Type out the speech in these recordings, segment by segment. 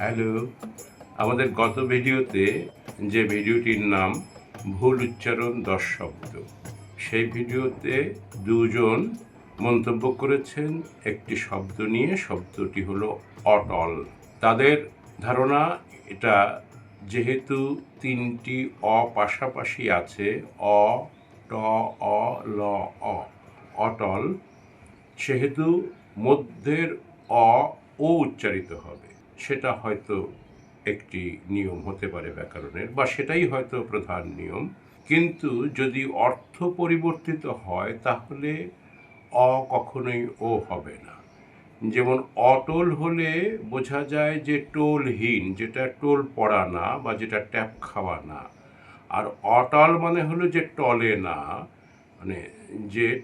Hello. আমাদের গত ভিডিওতে যে ভিডিওটির নাম ভুল উচ্চারণ দশ শব্দ, সেই ভিডিওতে দুজন মন্তব্য করেছেন। একটি শব্দ নিয়ে শব্দটি হলো অটল। তাদের ধারণা এটা যেহেতু তিনটি অ পাশাপাশি আছে, অ, ট, অ, ল, অ। অটল, সেহেতু মধ্যের অ ও উচ্চারিত হবে। সেটা হয়তো একটি নিয়ম হতে পারে ব্যাকরণের, বা সেটাই হয়তো প্রধান নিয়ম। কিন্তু যদি অর্থ পরিবর্তিত হয়, তাহলে অ কখনোই ও হবে না। যেমন অটোল হলে বোঝা যায় যে টোলহীন, যেটা টোল পড়া না বা যেটা ট্যাপ খাওয়া না। আর অটল মানে হলো যে টলে না মানে যে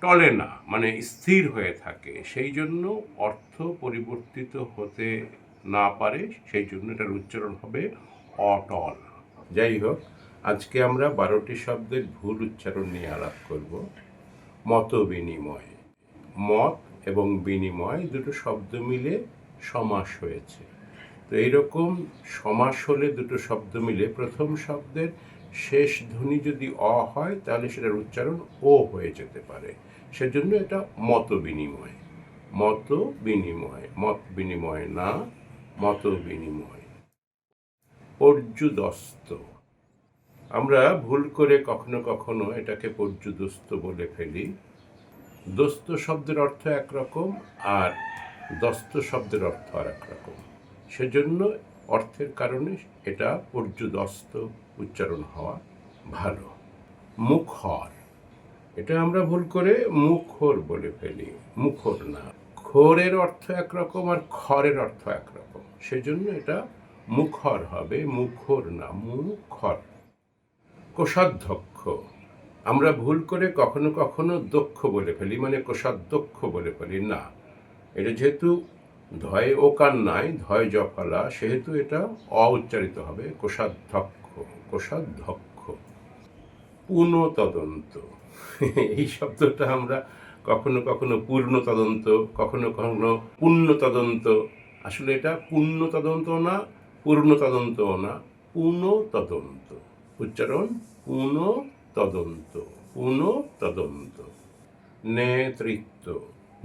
টলে না মানে স্থির হয়ে থাকে। সেই জন্য অর্থ পরিবর্তিত হতে না পারে, সেই জন্য এটার উচ্চারণ হবে অটল যাই হোক, আজকে আমরা বারোটি শব্দের ভুল উচ্চারণ নিয়ে আলাপ করব। মত বিনিময়। মত এবং বিনিময় দুটো শব্দ মিলে সমাস হয়েছে। তো এইরকম সমাস হলে দুটো শব্দ মিলে প্রথম শব্দের শেষ ধ্বনি যদি অ হয়, তাহলে সেটার উচ্চারণ ও হয়ে যেতে পারে। সেজন্য এটা মত বিনিময়। মত বিনিময়। মত বিনিময় না মত বিনিময় পর্যুদস্ত। আমরা ভুল করে কখনো কখনো এটাকে পর্যুদস্ত বলে ফেলি। দোস্ত শব্দের অর্থ একরকম আর দস্ত শব্দের অর্থ আর একরকম সেজন্য অর্থের কারণে এটা পর্যুদস্ত উচ্চারণ হওয়া ভালো। মুখর। এটা আমরা ভুল করে মুখর বলে ফেলি। মুখর না। খোরের অর্থ একরকম আর খরের অর্থ একরকম। সেজন্য এটা মুখর হবে, মুখর না, মুখর। কোষাধ্যক্ষ। আমরা ভুল করে কখনো কখনো দক্ষ বলে ফেলি মানে কোষাধ্যক্ষ বলে ফেলি। না, এটা যেহেতু ধয় ওকার নাই ধয় জফলা সেহেতু এটা অ উচ্চারিত হবে, কোষাধ্যক্ষ কোষাধ্যক্ষ। পুনঃ তদন্ত এই শব্দটা আমরা কখনো কখনো পূর্ণ তদন্ত কখনো কখনো পূর্ণ তদন্ত আসলে এটা পূর্ণ তদন্ত না পূর্ণ তদন্ত না পুনঃ তদন্ত উচ্চারণ পুনঃ তদন্ত পুনঃ তদন্ত নেতৃত্ব।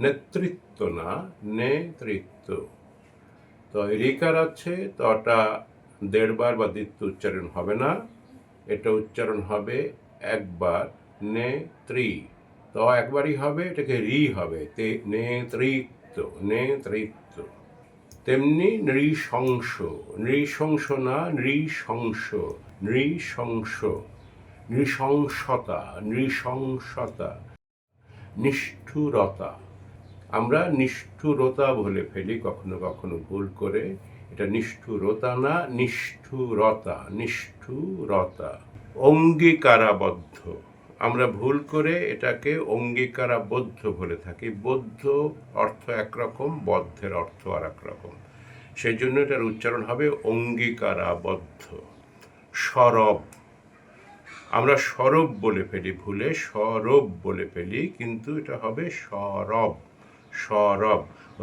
নেতৃত্ব না, নেতৃত্ব। তো রিকার আছে, তো ওটা দেড়বার বা দ্বিতীয় উচ্চারণ হবে না। এটা উচ্চারণ হবে একবার নে ত্রি তো একবারই হবে, এটাকে রি হবে। তে, নেতৃত্ব নেতৃত্ব। তেমনি নৃশংস। নৃশংস না, নৃশংস। নৃশংস। নৃশংসতা নৃশংসতা। নিষ্ঠুরতা। আমরা নিষ্ঠুরতা বলে ফেলি কখনো কখনো ভুল করে। এটা নিষ্ঠুরতা না, নিষ্ঠুরতা। নিষ্ঠুরতা। অঙ্গীকারাবদ্ধ। আমরা ভুল করে এটাকে অঙ্গীকারাবদ্ধ বলে থাকি। বদ্ধ অর্থ একরকম, বদ্ধের অর্থ আর একরকম সেই জন্য এটার উচ্চারণ হবে অঙ্গীকারাবদ্ধ, সরব। আমরা সরব বলে ফেলি ভুলে, সরব বলে ফেলি, কিন্তু এটা হবে সরব সরব।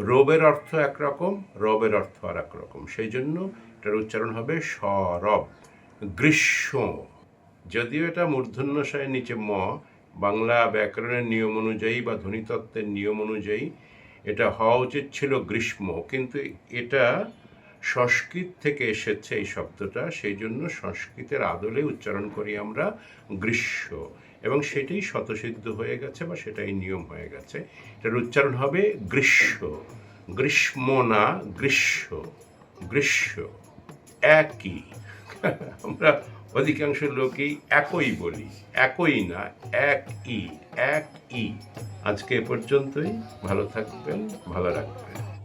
রবের অর্থ একরকম, রবের অর্থ আর একরকম সেই জন্য এটার উচ্চারণ হবে সরব, গ্রীষ্ম। যদিও এটা মূর্ধন্যশয়ের নিচে ম, বাংলা ব্যাকরণের নিয়ম অনুযায়ী বা ধ্বনিতত্ত্বের নিয়ম অনুযায়ী এটা হওয়া উচিত ছিল গ্রীষ্ম, কিন্তু এটা সংস্কৃত থেকে এসেছে এই শব্দটা, সেই জন্য সংস্কৃতের আদলে উচ্চারণ করি আমরা গ্রীষ্ম। এবং সেটাই শতসিদ্ধ হয়ে গেছে বা সেটাই নিয়ম হয়ে গেছে। এটার উচ্চারণ হবে গ্রীষ্ম। গ্রীষ্ম না গ্রীষ্ম। গ্রীষ্ম। একই। আমরা অধিকাংশ লোকেই একই বলি, একই না, এক ই এক ই। আজকে পর্যন্তই, ভালো থাকবেন, ভালো রাখবেন।